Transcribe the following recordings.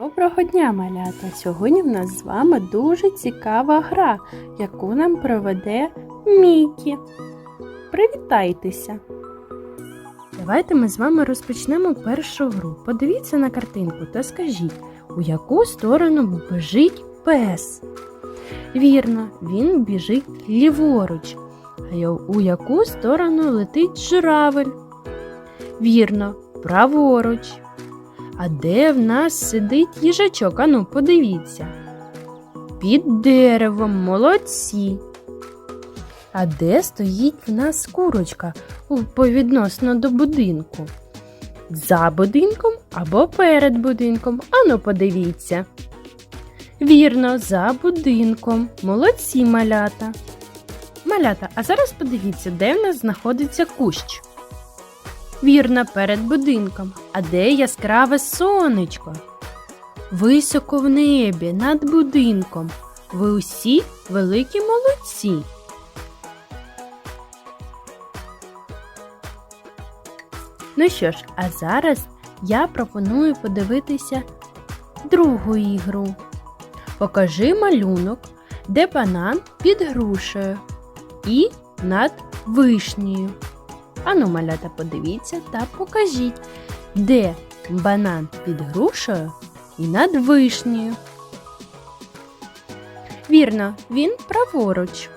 Доброго дня, малята! Сьогодні в нас з вами дуже цікава гра, яку нам проведе Мікі. Привітайтеся! Давайте ми з вами розпочнемо першу гру. Подивіться на картинку та скажіть, у яку сторону біжить пес. Вірно, він біжить ліворуч. А у яку сторону летить журавель? Вірно, праворуч. А де в нас сидить їжачок? Ану, подивіться. Під деревом, молодці. А де стоїть в нас курочка повідносно до будинку? За будинком або перед будинком. Ану, подивіться. Вірно, за будинком. Молодці малята. Малята, а зараз подивіться, де в нас знаходиться кущ. Вірно, перед будинком. А де яскраве сонечко? Високо в небі, над будинком. Ви усі великі молодці. Ну що ж, а зараз я пропоную подивитися другу ігру. Покажи малюнок, де банан під грушею і над вишнею. Ану, малята, подивіться та покажіть, де банан під грушею і над вишнею. Вірно, він праворуч.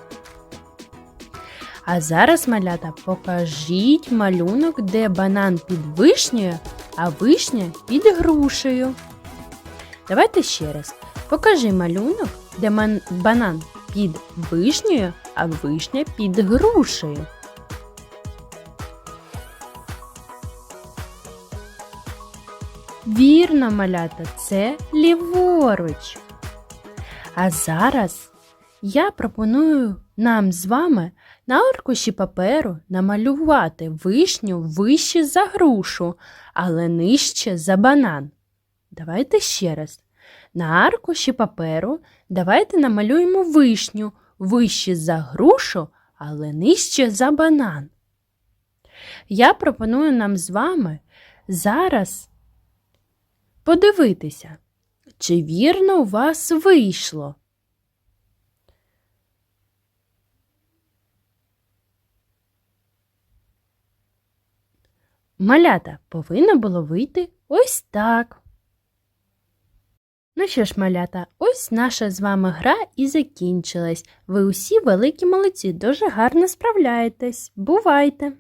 А зараз, малята, покажіть малюнок, де банан під вишнею, а вишня під грушею. Давайте ще раз. Покажи малюнок, де банан під вишнею, а вишня під грушею. Вірно, малята, це ліворуч. А зараз я пропоную нам з вами на аркуші паперу намалювати вишню вище за грушу, але нижче за банан. Давайте ще раз. На аркуші паперу давайте намалюємо вишню вище за грушу, але нижче за банан. Я пропоную нам з вами зараз подивитися, чи вірно у вас вийшло. Малята повинно було вийти ось так. Ну що ж, малята, ось наша з вами гра і закінчилась. Ви усі великі молодці, дуже гарно справляєтесь. Бувайте!